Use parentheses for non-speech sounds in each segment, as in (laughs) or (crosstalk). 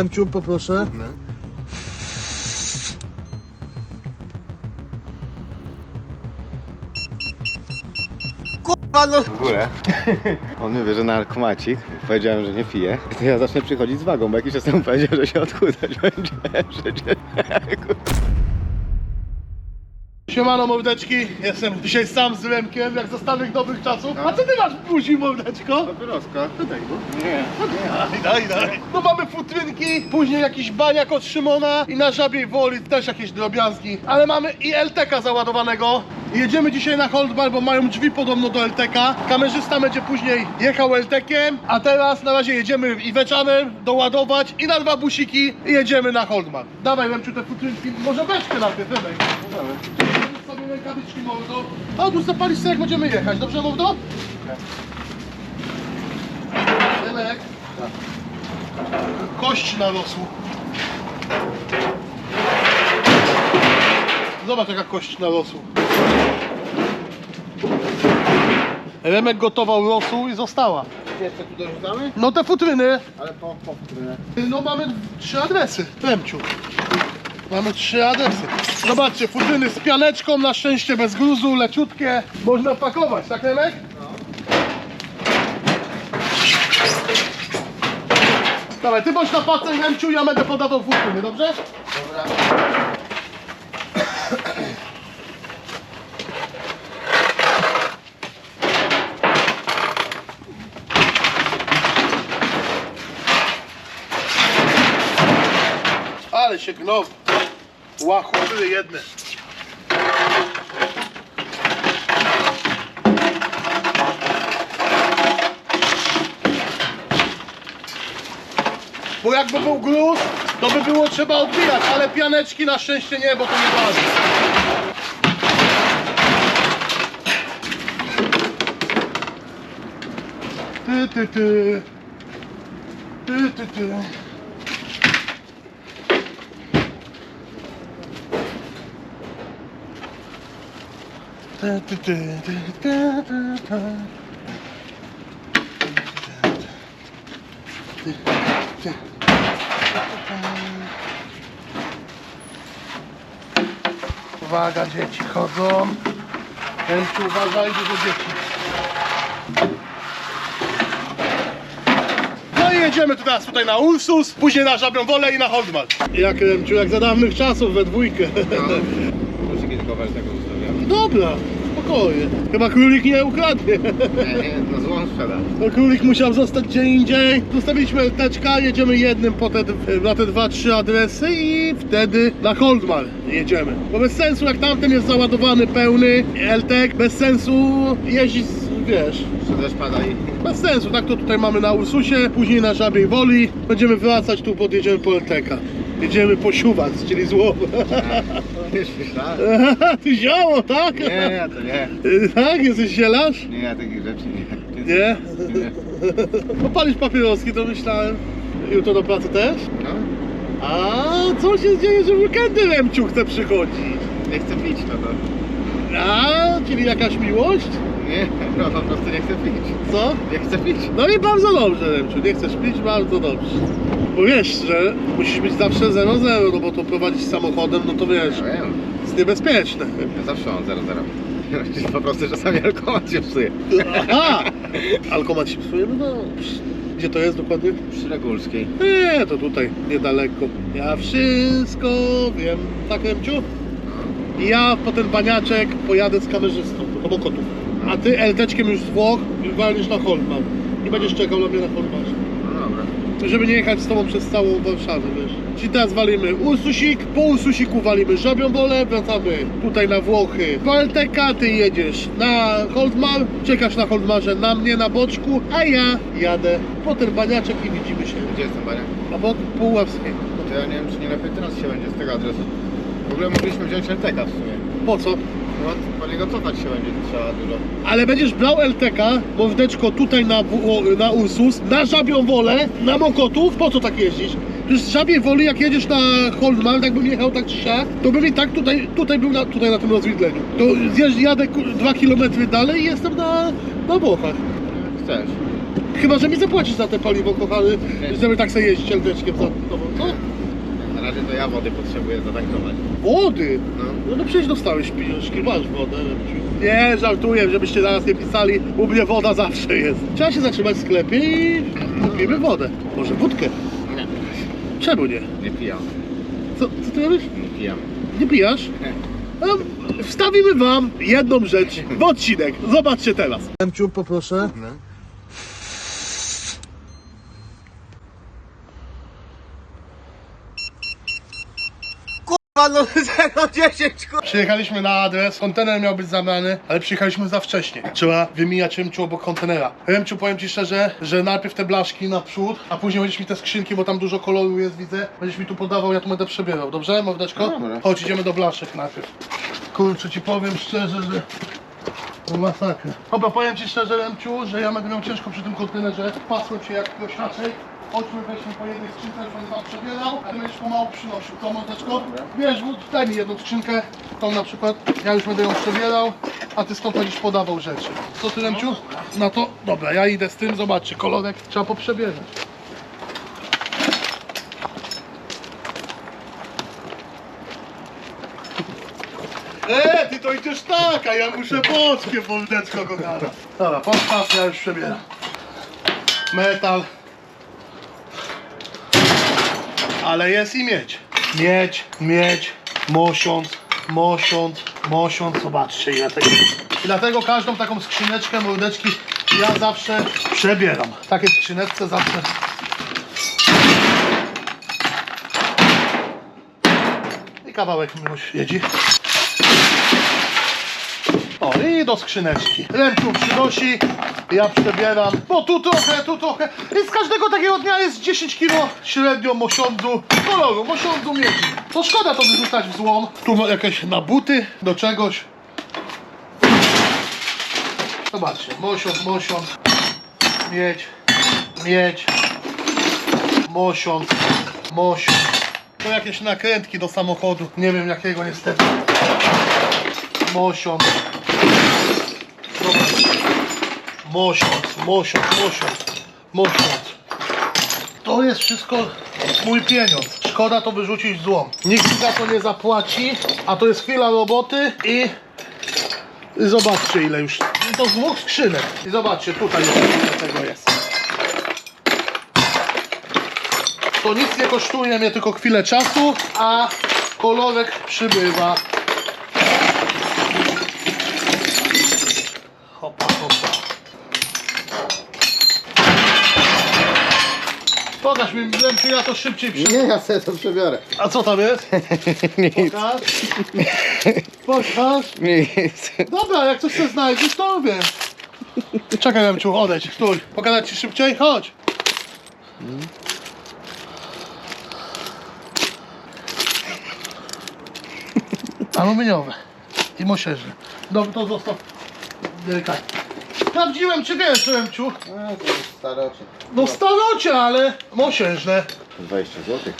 Emciu, poproszę. Kurwa, no. W ogóle. (laughs) On mnie bierze na alkomacik. Powiedziałem, że nie pije. To ja zacznę przychodzić z wagą, bo jakiś czas temu powiedział, że się odchudzać będzie. (laughs) Przecież. (laughs) Siemano mordeczki, jestem dzisiaj sam z Remkiem, jak za starych dobrych czasów. A co ty masz w buzi, mordeczko? Papieroska. Nie. Daj, daj, daj. No mamy futrynki, później jakiś baniak od Szymona i na żabiej woli też jakieś drobiazgi. Ale mamy i LTK załadowanego. Jedziemy dzisiaj na Holdbar, bo mają drzwi podobno do LTK. Kamerzysta będzie później jechał LTK-iem, a teraz na razie jedziemy Iweczanem doładować i na dwa busiki i jedziemy na Holdbar. Dawaj Remciu te futrynki, może beczkę najpierw, Remek. Sobie rękawiczki mordo. A tu zapalisz sobie jak będziemy jechać, dobrze mordo? Remek. Kość narosł. Zobacz jaka kość narosł. Remek gotował rosół i została. Jeszcze tu dorzucamy? No te futryny. Ale po, po którym? No mamy trzy adresy. Remciu. Mamy trzy adresy. Zobaczcie, futryny z pianeczką, na szczęście bez gruzu, leciutkie. Można pakować, tak Remek? Dawaj, ty bądź na pacę Remciu, ja będę podawał futryny, dobrze? Dobra. Ale się gnow. Łachury jedne. Bo jakby był gruz, to by było trzeba odbijać, ale pianeczki na szczęście nie, bo to nie waży. Ty, ty, ty. Ty, ty, ty. Ty, ty, ty, ty, ty, ty, ty. Ty, ty. Uwaga, dzieci chodzą. Ręczku, uważaj, dużo dzieci. No i jedziemy teraz tutaj na Ursus, później na Żabią Wolę i na Holdman. Jak Remciu, jak za dawnych czasów we dwójkę. Muszę kiedyś tego ustawiam. Dobra, spokojnie. Chyba królik nie ukradnie. Nie, nie, no złą sprzeda. No królik musiał zostać gdzie indziej. Zostawiliśmy teczka, jedziemy jednym po te, na te dwa, trzy adresy i wtedy na Holdmar jedziemy. Bo bez sensu, jak tamten jest załadowany, pełny, LTEK, bez sensu jeździć, wiesz, Jeszcze deszcz pada i... bez sensu. Tak to tutaj mamy na Ursusie, później na Żabiej Woli. Będziemy wracać tu, podjedziemy po LTEKa. Jedziemy po Siuwac, czyli zło. Wiesz, myślałem? (laughs) Ty zioło, tak? Nie, to nie. Tak, jesteś zielarz? Nie, ja takich rzeczy nie. Nie? Nie. Popalić papieroski, to myślałem. Jutro do pracy też? No, A co się dzieje, że w weekendy Remciu chce przychodzić? nie chcę pić, no to... A, czyli jakaś miłość? Nie, no po prostu nie chcę pić. Co? Nie chcę pić. No i bardzo dobrze, Remciu, nie chcesz pić, bardzo dobrze. Bo wiesz, że musisz być zawsze 0-0, no bo to prowadzić samochodem, no to wiesz, Ja wiem. jest niebezpieczne. Ja zawsze mam 0-0. Po prostu czasami alkomat się psuje. Aha! Alkomat się psuje, no. Gdzie to jest dokładnie? Przy Regulskiej. Nie, to tutaj, niedaleko. Ja wszystko wiem. Tak, Remciu? I ja po ten baniaczek pojadę z kamerzystą do Mokotów. A ty LTczkiem już z Włoch i walniesz na Holman. I będziesz czekał na mnie na Holmarze. No. Żeby nie jechać z tobą przez całą Warszawę, wiesz. Czyli teraz walimy Ursusik, po Ursusiku walimy Żabią Bolę, wracamy tutaj na Włochy. LTK ty jedziesz na Holdmar, czekasz na Holdmarze na mnie na boczku, a ja jadę po ten baniaczek i widzimy się. Gdzie jest ten baniak? A bok Puławskiej. To ja nie wiem, czy nie lepiej teraz się będzie z tego adresu. W ogóle mogliśmy wziąć LTK w sumie. Po co? No, po niego cofać się będzie trzeba dużo. Ale będziesz brał LTK, mordeczko, tutaj na, W- na Ursus, na Żabią Wolę, na Mokotów, po co tak jeździć? Przecież z Żabiej Woli, jak jedziesz na Holdman, jakbym jechał tak czy siak, to bym i tak tutaj, tutaj był na, tutaj na tym rozwidleniu. To zjeżdż, jadę ku- dwa kilometry dalej i jestem na, na Włochach. Chcesz. Chyba, że mi zapłacisz za te paliwo, kochany, żeby tak sobie jeździć eldeczkiem za tobą, co? Razie to ja wody potrzebuję zatankować. Wody? No. No, no przecież dostałeś pieniążki, masz wodę. Nie, żartuję, żebyście zaraz nie pisali, u mnie woda zawsze jest. Trzeba się zatrzymać w sklepie i kupimy wodę. Może wódkę. Nie. Czemu nie? Nie pijam. Co, co ty robisz? Nie pijam. Nie pijasz? No, wstawimy wam jedną rzecz w odcinek. Zobaczcie teraz. Emciu, poproszę. No. No 010 kurwa. Przyjechaliśmy na adres, kontener miał być zabrany, ale przyjechaliśmy za wcześnie. Trzeba wymijać Remciu obok kontenera. Remciu, powiem Ci szczerze, że najpierw te blaszki naprzód, a później będziesz mi te skrzynki, bo tam dużo koloru jest, widzę. Będziesz mi tu podawał, ja tu będę przebierał, dobrze, mordeczko? Dobra. Chodź, idziemy do blaszek najpierw. Kurczę, Ci powiem szczerze, że... To masakra. Dobra, powiem Ci szczerze, Remciu, że ja będę miał ciężko przy tym kontenerze. Pasłem się jak prosiaczek. Chodźmy, weźmy po jednej skrzynce, będę tam przebierał, a ty będziesz pomału przynosił. To mordeczko? Wiesz, daj mi jedną skrzynkę, tą na przykład, ja już będę ją przebierał, a ty stąd będziesz podawał rzeczy. Co ty, Remciu? Na to? Dobra, ja idę z tym, zobaczcie, kolorek trzeba poprzebierać. E, ty to idziesz tak, a ja muszę boczkiem, mordeczko kochana. Dobra, postaw, ja już przebieram. Metal. Ale jest i miedź. Miedź, miedź, mosiąc, mosiąc, mosiąc. Zobaczcie ile tego. I dlatego każdą taką skrzyneczkę mordeczki ja zawsze przebieram. Takie skrzyneczce zawsze. I kawałek już jedzi. O, i do skrzyneczki. Remciu przynosi, ja przebieram. Bo tu trochę, tu trochę. I z każdego takiego dnia jest 10 kg średnio mosiądzu koloru, mosiądzu miedzi. To szkoda to wyrzucać w złom. Tu jakieś na buty, do czegoś. Zobaczcie, mosiądz, mosiądz, miedź, miedź, mosiądz, mosiądz. To jakieś nakrętki do samochodu, nie wiem jakiego niestety. Zobacz. Mosiąc, mosiąc, mosiąc, mosiąc. To jest wszystko mój pieniądz. Szkoda to wyrzucić złom. Nikt za to nie zapłaci, a to jest chwila roboty i... I zobaczcie ile już. To z dwóch skrzynek. I zobaczcie, tutaj tego jest. To nic nie kosztuje mnie tylko chwilę czasu, a kolorek przybywa. Pokaż mi, czy ja to szybciej przy... Nie, ja sobie to przebiorę. A co tam jest? (laughs) Nic. Pokaż. Pokaż. Nic. Dobra, jak coś się znajdziesz, to wiem. Czekaj, Remciu, odejdź, stój. Pokazać ci szybciej? Chodź. Aluminiowe i mosiężne. Dobra, to zostaw delikatnie. Sprawdziłem, czy wiesz. No, to jest starocie. No starocie, ale mosiężne. 20 zł.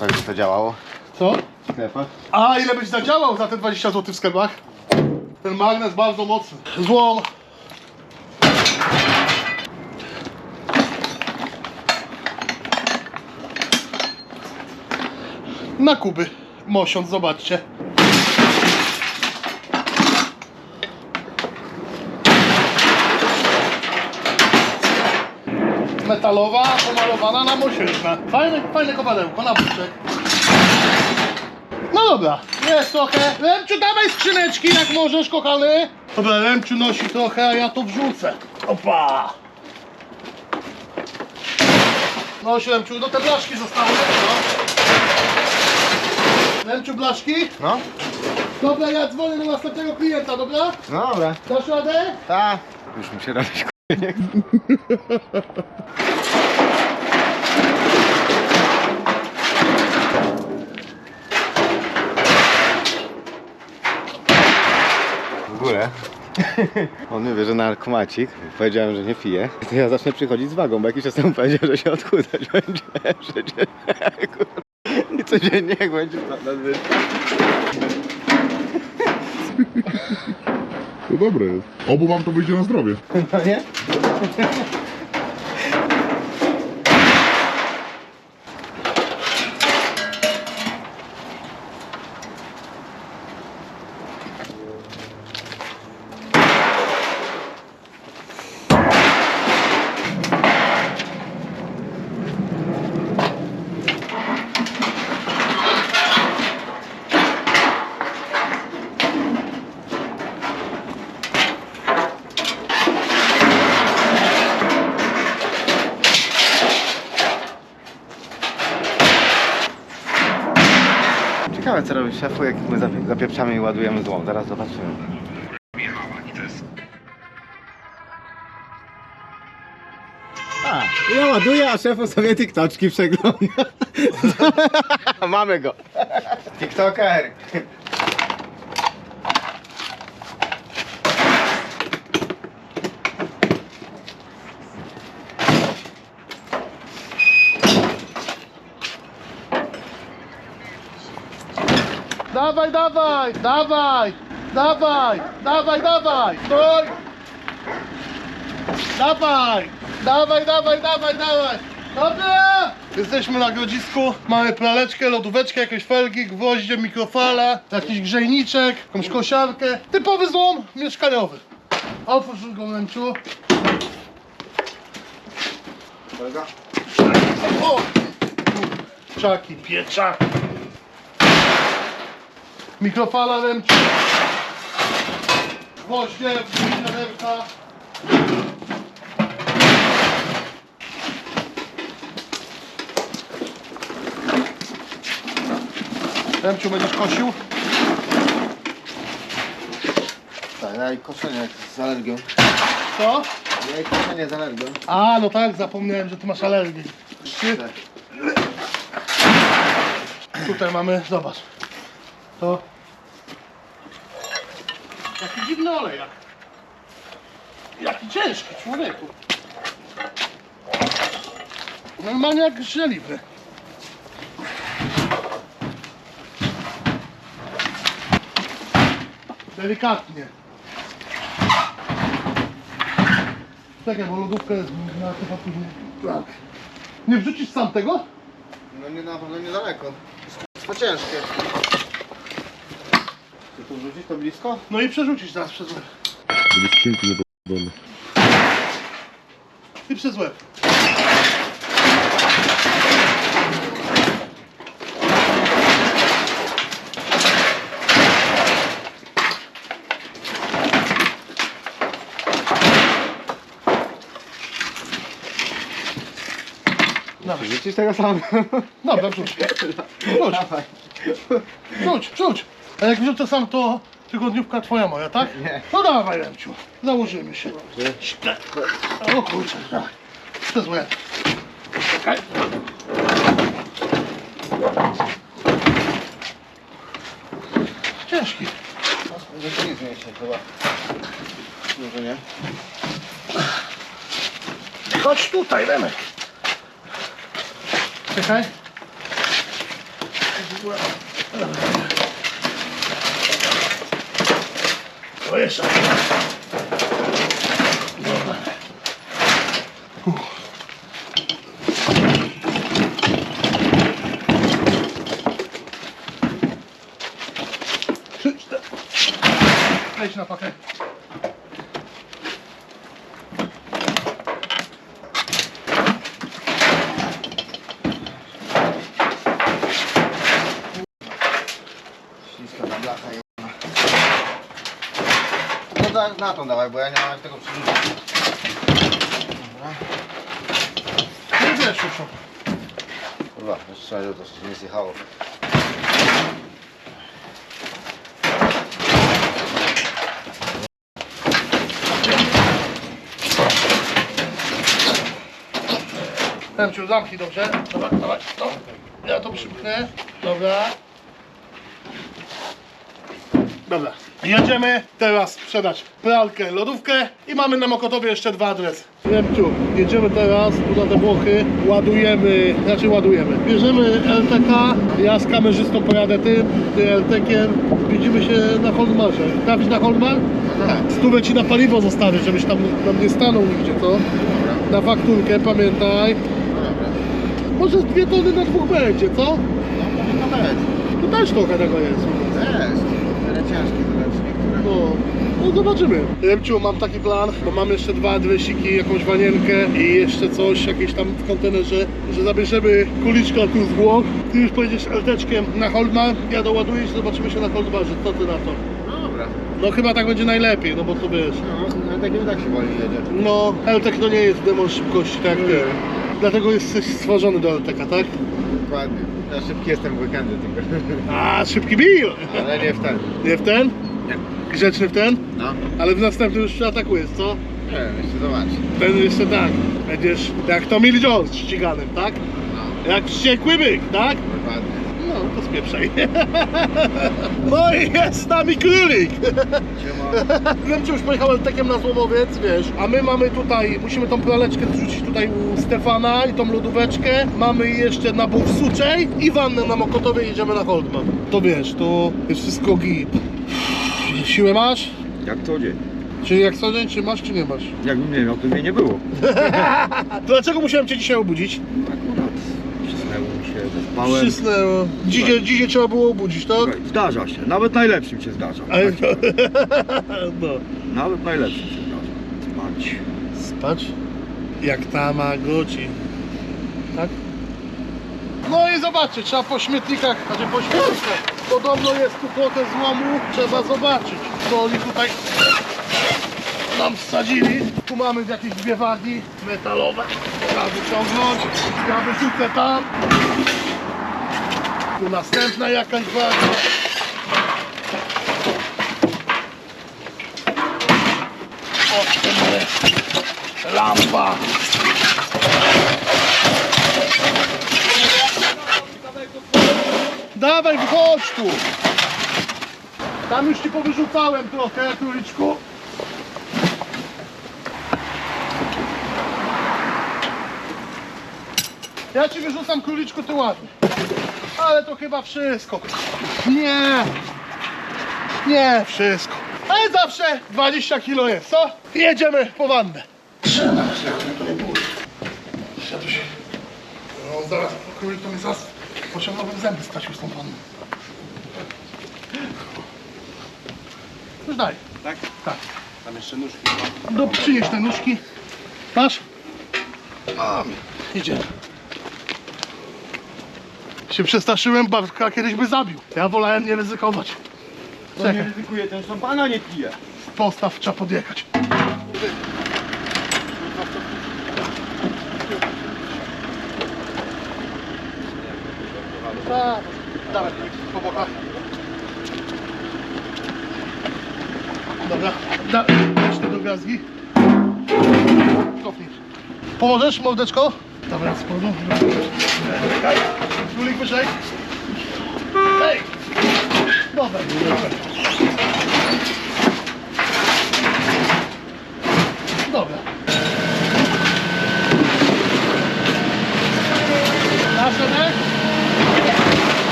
Tak by to działało Co? w sklepach. A ile byś zadziałał za te 20 zł w sklepach? Ten magnes bardzo mocny. Złom. Na kuby. Mosiąc, zobaczcie. Metalowa, pomalowana na mosiężna. Fajne, fajne kowadełko, na buczek. No dobra, jest trochę. Remciu, dawaj skrzyneczki jak możesz, kochany. Dobra, Remciu nosi trochę, a ja to wrzucę. Opa! Noś Remciu, do te blaszki zostały. No. Remciu, blaszki? No? Dobra, ja dzwonię do następnego klienta, dobra? No dobra. Dasz radę? Ta. Już mi się robić. (laughs) W ogóle. On nie wie, że narkomacik. Powiedziałem, że nie pije. To ja zacznę przychodzić z wagą, bo jakiś czas temu powiedział, że się odchudzać (laughs) będzie. Przecież. Kurwa. I codziennie jak będzie nadwyżka. To dobre jest. Obu wam to wyjdzie na zdrowie. No nie? Szefu, jak my zapie- zapieprzamy i ładujemy złom. Zaraz zobaczymy. A, ja ładuję, a szefu sobie TikToczki przegląda. (laughs) Mamy go. TikToker. Dawaj, dawaj, dawaj, dawaj, dawaj, dawaj, stój! Dawaj, dawaj, dawaj, dawaj, dawaj. Dobra! Jesteśmy na grodzisku, mamy praleczkę, lodóweczkę, jakieś felgi, gwoździe, mikrofala, jakiś grzejniczek, jakąś kosiarkę. Typowy złom mieszkaniowy. Otwórz go, Lęciu. O! Czaki, pieczaki. Mikrofala Lęciu. Gwoździe, wiaderka. Remciu, będziesz kosił? Tak, ja i koszenie z alergią. Co? Ja i koszenie z alergią. A, no tak, zapomniałem, że ty masz alergię. Ty- Tutaj mamy, zobacz. To. Jaki dziwny olejak. Jaki ciężki, człowieku. Normalnie jak żeliwny. Delikatnie. Czekaj, bo lodówka jest na chyba później. Tak. Nie wrzucisz sam tego? No nie, na pewno niedaleko. To ciężkie. Wrzucić to blisko? No i przerzucisz teraz przez łeb. Skrzynki nie było. I przez łeb. Dawaj. Wrzucisz tego sam? Dobra, wrzuć. Wrzuć, wrzuć, wrzuć. A jak wrzucę sam, to tygodniówka twoja moja, tak? Nie. No dawaj, Remciu. Założymy się. Źle. O kurczę, dawaj. Przez łeb. Czekaj. Ciężki. Może to nic mniejsze chyba. Może nie? Chodź tutaj, Remek. Czekaj. O, jeszcze. Dobra. Uff. Leć na pakę. Na tą dawaj, bo ja nie mam jak tego przerzucić. Dobra. Nie wiesz, Szuszu. Kurwa, jeszcze raz to się nie zjechało. Remciu, zamknij dobrze. Dobra, dawaj, no. Ja to przymknę. Dobra. Dobra. Jedziemy teraz sprzedać pralkę, lodówkę i mamy na Mokotowie jeszcze dwa adresy. Remciu, jedziemy teraz tu na te Włochy, ładujemy, znaczy ładujemy. Bierzemy LTK, ja z kamerzystą pojadę tym, ty LTkiem, widzimy się na Holdmarze. Trafisz na Holdmar? Tak. Stówę ci na paliwo zostawię, żebyś tam, tam nie stanął nigdzie, co? Na fakturkę, pamiętaj. No dobra. Może z dwie tony na dwóch będzie, co? No powinno być. Tu też trochę tego jest. Jest. Tyle ciężkie to. No, no zobaczymy. Remciu, mam taki plan, bo mam jeszcze dwa adresiki, jakąś wanienkę i jeszcze coś, jakieś tam w kontenerze, że zabierzemy kuliczka tu z Włoch. Ty już pojedziesz LT-czkiem na Holdmar, ja doładuję i zobaczymy się na Holdmarze. Co ty na to? No dobra. No chyba tak będzie najlepiej, no bo to wiesz. No, ale takim tak się woli jedzie. No, LTEK to nie jest demon szybkości, tak. Dlatego jesteś stworzony do LTK, tak? Dokładnie. Ja szybki jestem w weekendy tylko. A, szybki Bill! Ale nie w ten. Nie w ten? Grzeczny w ten? No. Ale w następnym już atakujesz, co? Nie wiem, jeszcze zobacz. Ten jeszcze tak. Będziesz jak Tommy Lee Jones ściganym, tak? No, Jak wściekły byk, tak? dokładnie. No, to spieprzaj. (laughs) No i jest z nami królik. Czy (laughs) już pojechałem tekiem na złomowiec, wiesz, a my mamy tutaj, musimy tą praleczkę zrzucić tutaj u Stefana i tą lodóweczkę. Mamy jeszcze na Suczej i wannę na Mokotowie i jedziemy na Holdman. To wiesz, to jest wszystko git. Siłę masz? Jak co dzień. Czyli jak co dzień, czy masz, czy nie masz? Jakbym nie miał, to mnie nie było. (laughs) Dlaczego musiałem cię dzisiaj obudzić? Akurat przysnęło mi się, zaspałem. Przysnęło. Dzisiaj, dzisiaj trzeba było obudzić, tak? Słuchaj, Zdarza się, nawet najlepszym się zdarza. Ale Tak, (laughs) no. Nawet najlepszym się zdarza. Spać. Spać? Jak Tamagotchi. No i zobaczcie, trzeba po śmietnikach, znaczy po śmietnikach. Podobno jest tu płotę złomu, trzeba zobaczyć. Co oni tutaj nam wsadzili. Tu mamy jakieś dwie wagi metalowe. Trzeba wyciągnąć. Ja wyrzucę tam. Tu następna jakaś waga. O, ten jest. Lampa. Dawaj, wychodź tu. Tam już ci powyrzucałem trochę, króliczku. Ja ci wyrzucam króliczku, ty ładnie. Ale to chyba wszystko. Nie. Nie, wszystko. Ale zawsze 20 kilo jest, co? Jedziemy po wannę. Trzymaj się, Siadł się. No zaraz, królik to mnie zaraz pociągnąłbym zęby stracił z tą wanną. Już daj. Tak? Tak. Tam jeszcze nóżki. No przynieś te nóżki. Masz? Mam. Idzie. Się przestraszyłem, Bartka kiedyś by zabił. Ja wolałem nie ryzykować. To nie Czekaj, ryzykuję, ten szampana nie pije. postaw, trzeba podjechać. Tak, dawaj, po bokach. Dobra, da, weź to do gazgi. Cofnij. Pomożesz, mordeczko? Dobra, przodu. Czekaj. Królik, wyżej. Ej! Dobra, dobra. Dobra.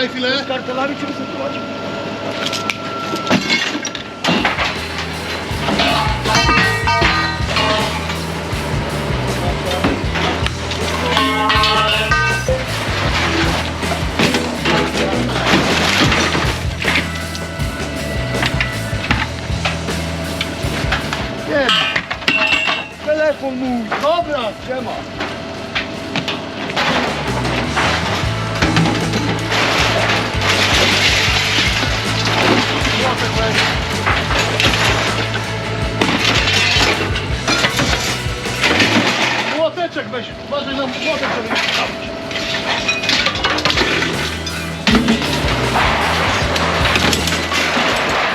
Czekaj chwilę. Kartelami cię wysypać. Nie. Telefon mój. Dobra. Siema. Młoteczek weź. Uważaj na młotek, żeby nie.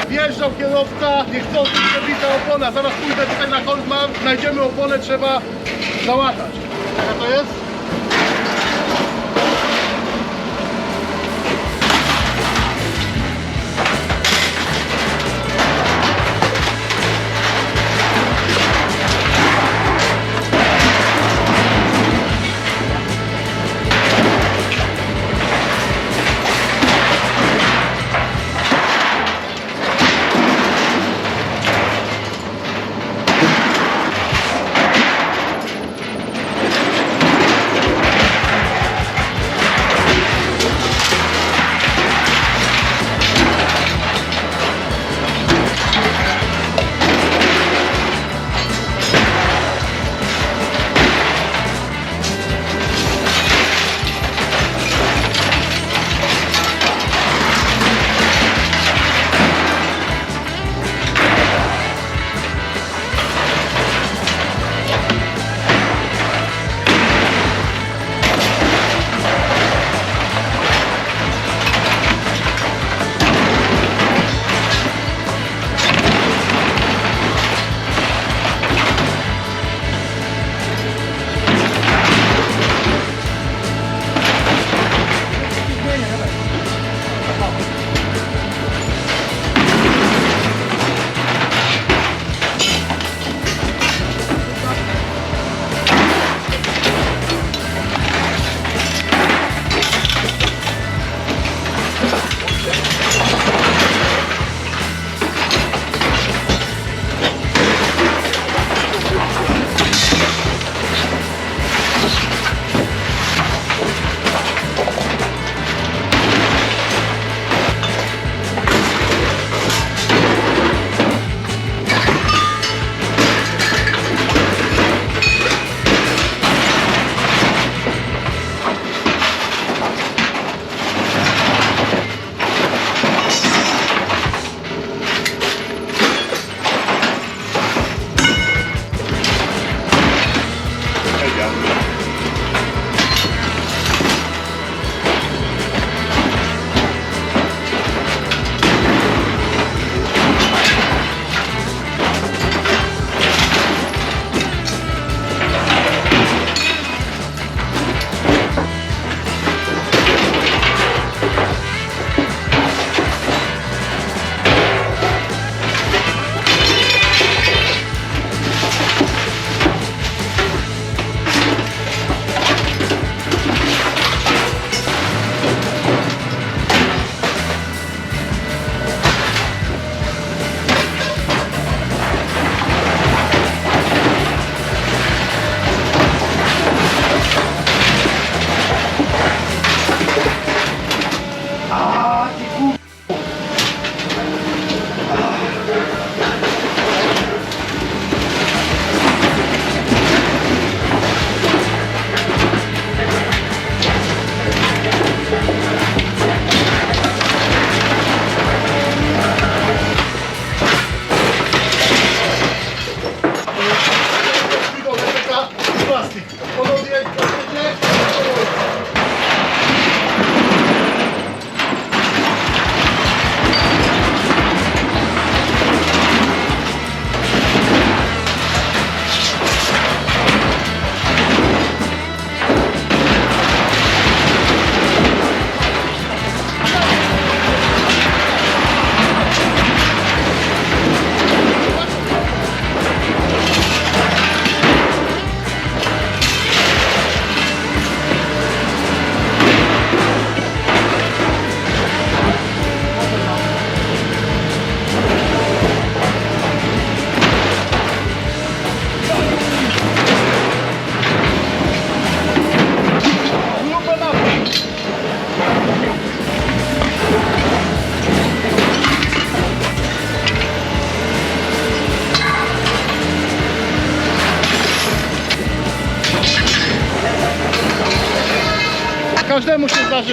Wjeżdżał kierowca, niechcący przebita opona. Zaraz pójdę tutaj na Goldman, znajdziemy oponę, trzeba załatać. Jaka to jest?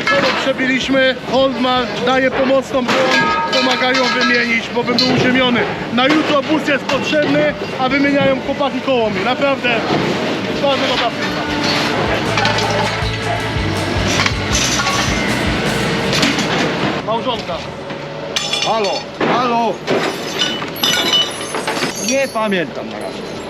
Kolor przebiliśmy, Holdman daje pomocną broń, pomagają wymienić, bo bym był uziemiony. Na jutro bus jest potrzebny, a wymieniają chłopaki koło mnie. Naprawdę bardzo dobra firma. Małżonka. Halo, halo. Nie pamiętam na razie.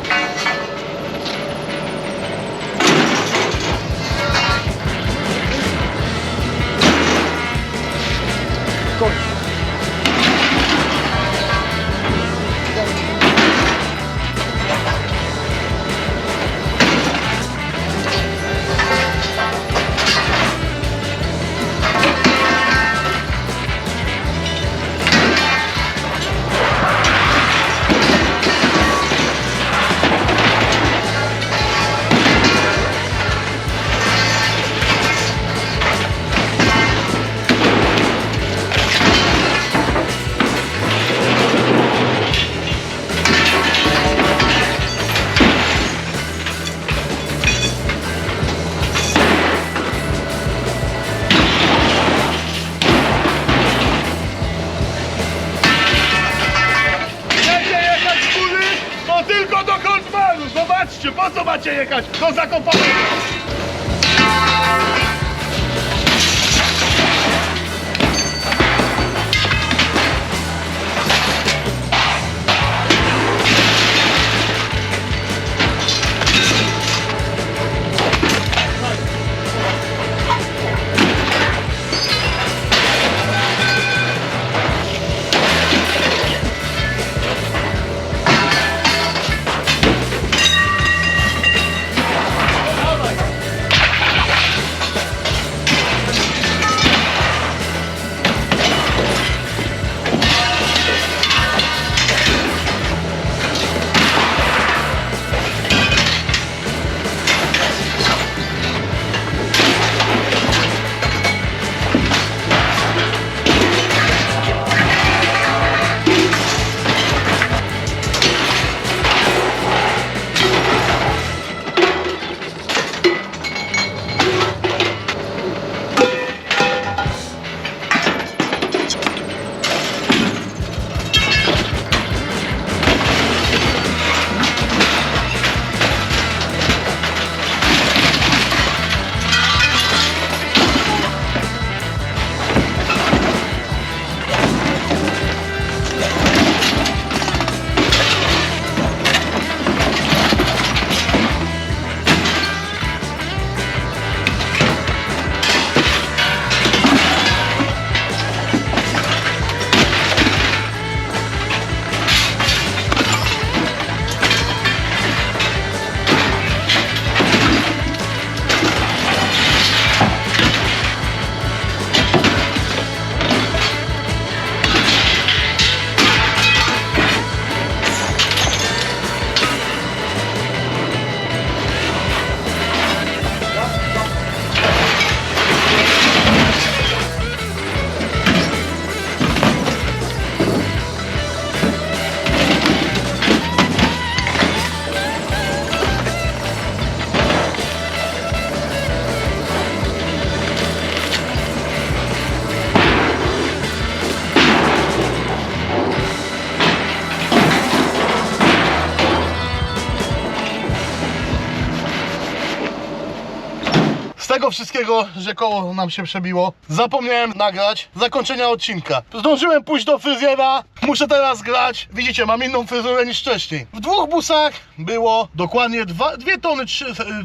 Tego wszystkiego, że koło nam się przebiło, zapomniałem nagrać zakończenia odcinka. Zdążyłem pójść do fryzjera, muszę teraz grać. Widzicie, mam inną fryzurę niż wcześniej. W dwóch busach było dokładnie 2 tony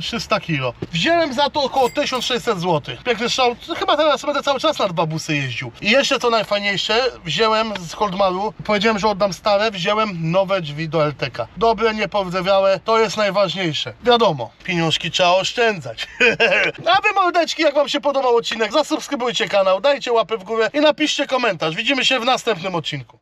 300 kilo. Wziąłem za to około 1600 zł. Piękny strzał. Chyba teraz będę cały czas na dwa busy jeździł. I jeszcze co najfajniejsze, wziąłem z Holdmaru, powiedziałem, że oddam stare, wziąłem nowe drzwi do LTK. Dobre, niepowdzewiałe, to jest najważniejsze. Wiadomo, pieniążki trzeba oszczędzać. (laughs) A wy mordeczki, jak wam się podobał odcinek, zasubskrybujcie kanał, dajcie łapę w górę i napiszcie komentarz. Widzimy się w następnym odcinku.